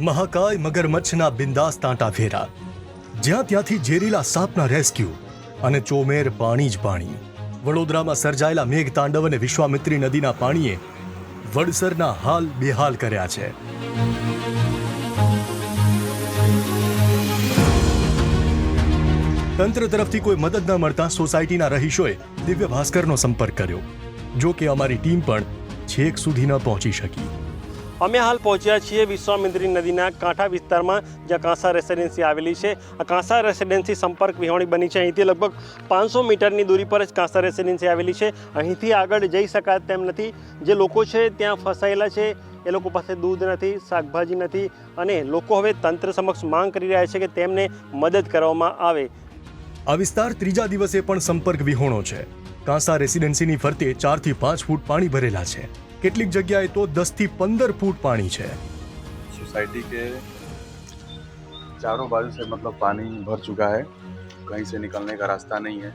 મહાકાય મગરમચ્છના બિંદાસ તાંટા ફેરા. જ્યાં ત્યાંથી ઝેરીલા સાપના રેસ્ક્યુ અને ચોમેર પાણી જ પાણી. વડોદરામાં સર્જાયેલા મેઘ તાંડવ અને વિશ્વામિત્રી નદીના પાણીએ વડસરના હાલ બેહાલ કર્યા છે. તંત્ર તરફથી કોઈ મદદ ન મળતા સોસાયટીના રહીશોએ દિવ્ય ભાસ્કરનો સંપર્ક કર્યો જો કે અમારી ટીમ પણ છેક સુધી ન પહોંચી શકી. અમે હાલ પહોંચ્યા છીએ વિશ્વામિત્રી નદીના કાંઠા વિસ્તારમાં, જ્યાં કાંસા રેસિડેન્સી આવેલી છે. આ કાંસા રેસિડેન્સી સંપર્ક વિહોણી બની છે. અહીંથી લગભગ પાંચસો મીટરની દૂરી પર જ કાંસા રેસિડેન્સી આવેલી છે. અહીંથી આગળ જઈ શકાય તેમ નથી. જે લોકો છે ત્યાં ફસાયેલા છે. એ લોકો પાસે દૂધ નથી, શાકભાજી નથી અને લોકો હવે તંત્ર સમક્ષ માંગ કરી રહ્યા છે કે તેમને મદદ કરવામાં આવે. આ વિસ્તાર ત્રીજા દિવસે પણ સંપર્ક વિહોણો છે. કાંસા રેસિડેન્સીની ફરતે ચારથી પાંચ ફૂટ પાણી ભરેલા છે. કેટલીક જગ્યાએ તો દસથી પંદર ફૂટ પાણી છે सोसाइटी के चारों बाजू से मतलब पानी भर चुका है कहीं से निकलने का रास्ता नहीं है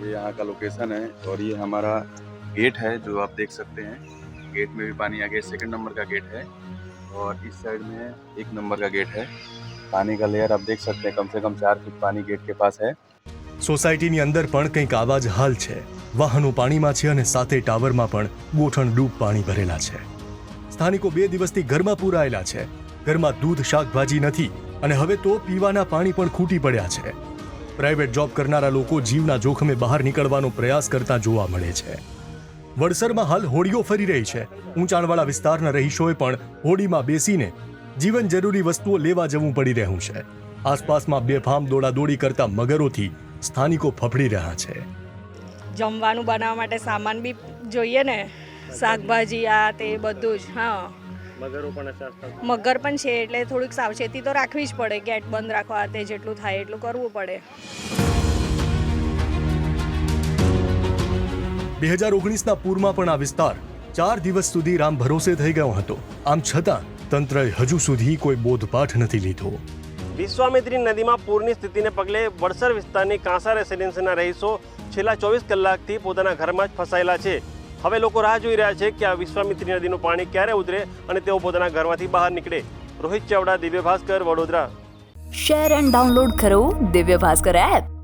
ये यहाँ का लोकेशन है और ये हमारा गेट है जो आप देख सकते हैं गेट में भी पानी आ गया सेकंड नंबर का गेट है और इस साइड में एक नंबर का गेट है पानी का लेयर आप देख सकते हैं कम से कम चार फीट पानी गेट के पास है સોસાયટીની અંદર પણ કંઈક આવા જ હાલ છે. વાહનો પાણીમાં છે અને સાથે ટાવરમાં પણ ગોઠણ ડૂબ પાણી ભરેલા છે. સ્થાનિકો બે દિવસથી ઘરમાં પૂરાયેલા છે. ઘરમાં દૂધ, શાકભાજી નથી અને હવે તો પીવાના પાણી પણ ખૂટી પડ્યા છે. પ્રાઇવેટ જોબ કરનારા લોકો જીવના જોખમે બહાર નીકળવાનો પ્રયાસ કરતા જોવા મળે છે. વડસરમાં હાલ હોડીઓ ફરી રહી છે. ઊંચાણવાળા વિસ્તારના રહીશોએ પણ હોડીમાં બેસીને જીવન જરૂરી વસ્તુઓ લેવા જવું પડી રહ્યું છે. આસપાસમાં બેફામ દોડાદોડી કરતા મગરોથી સ્થાનિકો ફફડી રહ્યા છે. જમવાનું બનાવવા માટે સામાન બી જોઈએ ને. શાકભાજી આ તે બધું જ હા. મગરો પણ છે એટલે થોડીક સાવચેતી તો રાખવી જ પડે ગેટ બંધ રાખવા તે જેટલું થાય એટલું કરવું પડે. બે હજાર ઓગણીસના પૂરમાં પણ આ વિસ્તાર ચાર દિવસ સુધી રામ ભરોસે થઈ ગયો હતો. આમ છતાં તંત્રએ હજુ સુધી કોઈ બોધપાઠ નથી લીધો. વિશ્વામિત્રી નદીમાં પૂરની સ્થિતિને પગલે વડસર વિસ્તારની કાંસા રેસિડેન્સીના રહીશો છેલ્લા ચોવીસ કલાકથી પોતાના ઘરમાં જ ફસાયેલા છે. હવે લોકો રાહ જોઈ રહ્યા છે કે આ વિશ્વામિત્રી નદીનું પાણી ક્યારે ઉતરે અને તેઓ પોતાના ઘરમાંથી બહાર નીકળે. Rohit Chavda, Divya Bhaskar, Vadodara. Share and download કરો દિવ્ય ભાસ્કર એપ.